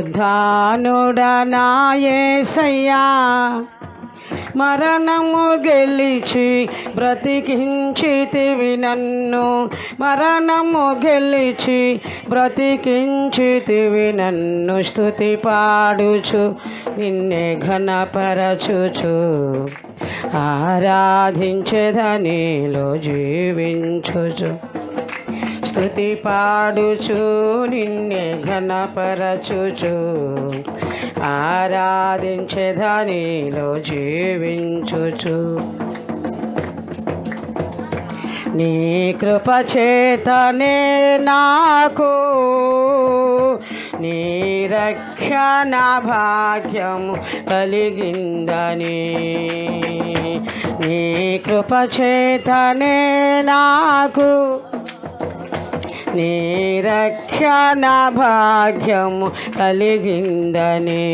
పునరుద్ధానుడనాయేసయ్యా మరణము గెలిచి బ్రతికించితివి నన్ను. మరణము గెలిచి బ్రతికించితివి నన్ను. స్థుతి పాడుచు నిన్నే ఘనపరచుచు. ఆరాధించదనిలో జీవించుచు. స్థుతి పాడుచు నిన్నే ఘనపరచుచు. ఆరాధించేదానిలో జీవించుచు. నీ కృప చేతనే నాకు నీ రక్షణ భాగ్యము కలిగిందని. నీ కృప చేతనే నాకు నీ రక్షణ భాగ్యము కలిగిందని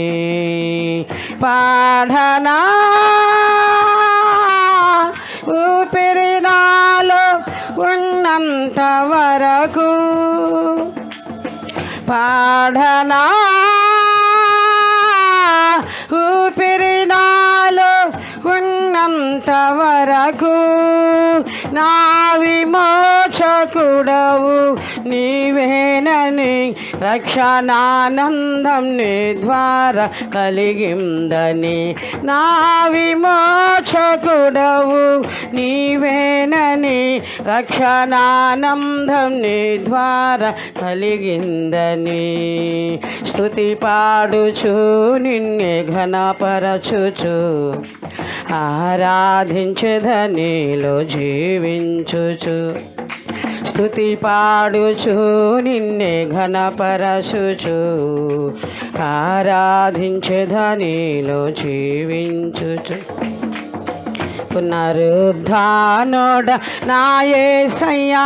పాడనా ఊపిరి నాలో ఉన్నంత వరకు పాడనా ఊపిరి నాలో ఉన్నంత వరకు నా విమోచకుడవు నీవేనని రక్షణానందం నీ ద్వారా కలిగిందని నా విమోచకుడవు. నీవేనని రక్షణానందం నీ ద్వారా కలిగిందని స్థుతి పాడుచు నిన్నే ఘనపరచుచు ఆరాధించదనిలో జీవించుచు. స్థుతి పాడుచు నిన్నే ఘనపరచుచు ఆరాధించదనిలో జీవించుచు. పునరుద్ధానుడ నాయసయ్యా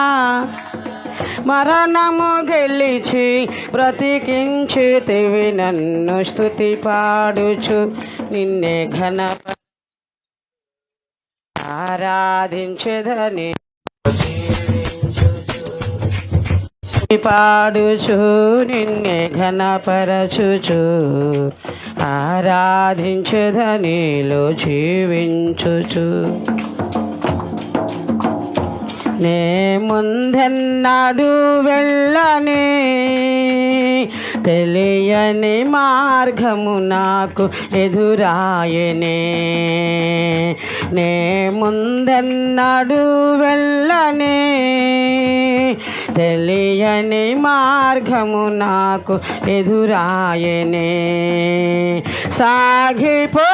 మరణము గెలిచి బ్రతికించితివి నన్ను స్థుతి పాడుచు నిన్నే ఘన ఆరాధించదని పాడుచు నిన్నే ఘనపరచుచు ఆరాధించదనిలో జీవించుచు నే ముందెన్నాడు వెళ్ళని తెలియని మార్గము నాకు ఎదురాయనే. నే ముందెన్నాడు వెళ్ళని తెలియని మార్గము నాకు ఎదురాయనే. సాగిపో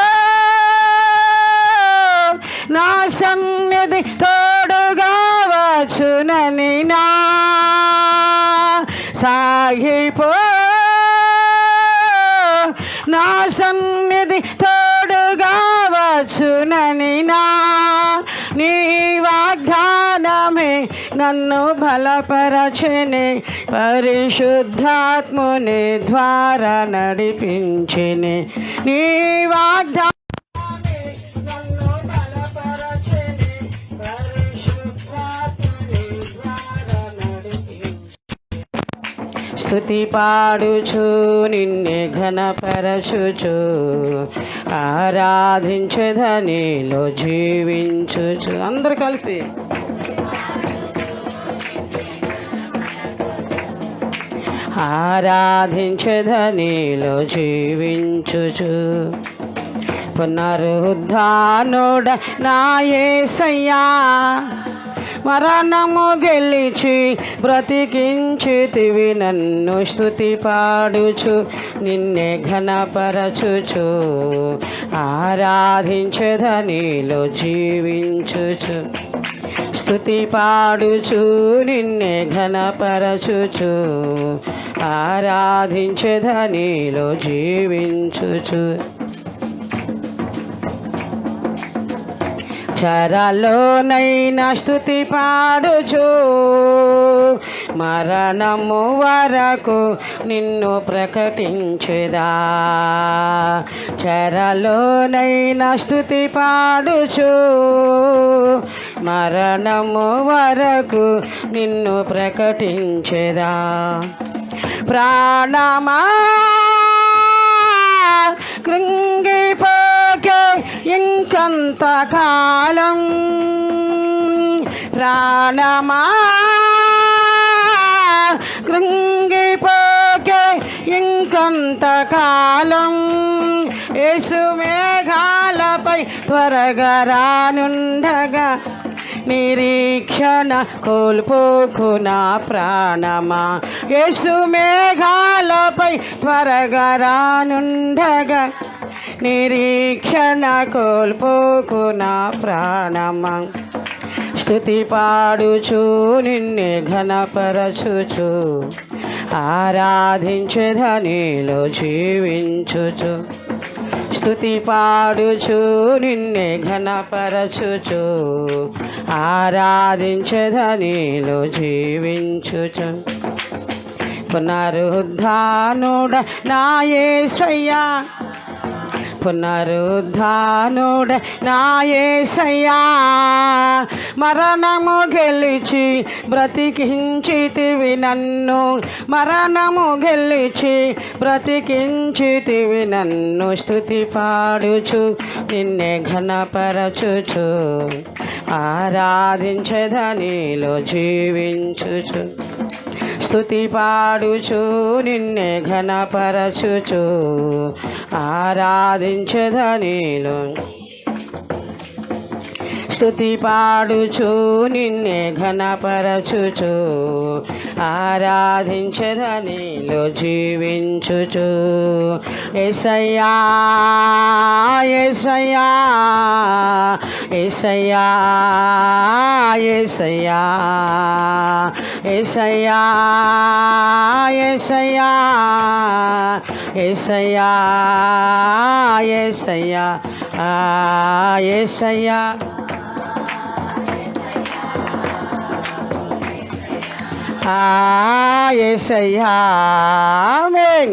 నా సన్నిధి తోడుగా వచ్చునని నా. సాగిపో నా సన్నిధి నన్ను బలపరచని పరిశుద్ధాత్ముని ద్వారా నడిపించిని. నీ వాగ్దా స్థుతి పాడుచు నిన్నే ఘనపరచుచు ఆరాధించదనిలో జీవించుచు. అందరు కలిసి ఆరాధించదనిలో జీవించుచు. పునరుద్ధానుడ నాయసయ్యా మరణము గెలిచి బ్రతికించితివి నన్ను స్థుతి పాడుచు నిన్నే ఘనపరచుచు. ఆరాధించదనిలో జీవించుచు స్థుతి పాడుచు నిన్నే ఘనపరచుచు. ఆరాధించదనిలో జీవించుచు. చరలోనైనా స్థుతి పాడుచు. మరణము వరకు నిన్ను ప్రకటించుదా. చరలోనైనా స్థుతి పాడుచు. మరణము వరకు నిన్ను ప్రకటించుదా. ప్రాణమా? కృంగిపోక ఇంకొంతకాలం ప్రాణమా? కృంగిపోక ఇంకొంతకాలం యేసు మేఘాలపై త్వరగా రానుండగా నిరీక్షణ కోల్పోకు నా ప్రాణమా యేసు మేఘాలపై త్వరగా రానుండగా నిరీక్షణ కోల్పోకు నా ప్రాణమా స్థుతి పాడుచు నిన్నే ఘనపరచుచు ఆరాధించధనిలో జీవించుచు స్థుతి పాడుచు నిన్నే ఘనపరచుచు ఆరాధించధనిలో జీవించుచు. పునరుద్ధానుడ నాయసయ్యా పునరుద్ధానుడ నాయసయ్యా మరణము గెలిచి బ్రతికించితివి నన్ను. మరణము గెలిచి బ్రతికించితివి నన్ను. స్థుతి పాడుచు నిన్నే ఘనపరచుచు. ఆరాధించదనిలో జీవించుచు. స్థుతి పాడుచు నిన్నే ఘనపరచుచు. ఆరాధించదనిలో స్థుతి పాడుచు నిన్నే ఘనపరచుచు. ఆరాధించదనిలో జీవించుచు. ఎసయ్యా ఎసయ్యా ఏసయ్యా ఏసయ్యా ఏసయ్యా ఏసయ్యా ఏసయ్యా ఏసయ్యా ఏసయ్యా. ఏసయ్యా ఆ ఎసయ్యా ఆమేన్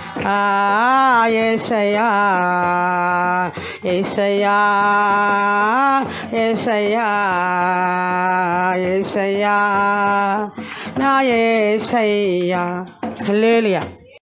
ఏసయా ఏసయా ఏసయా ఏసయా నా ఏసయ్యా. లేలియా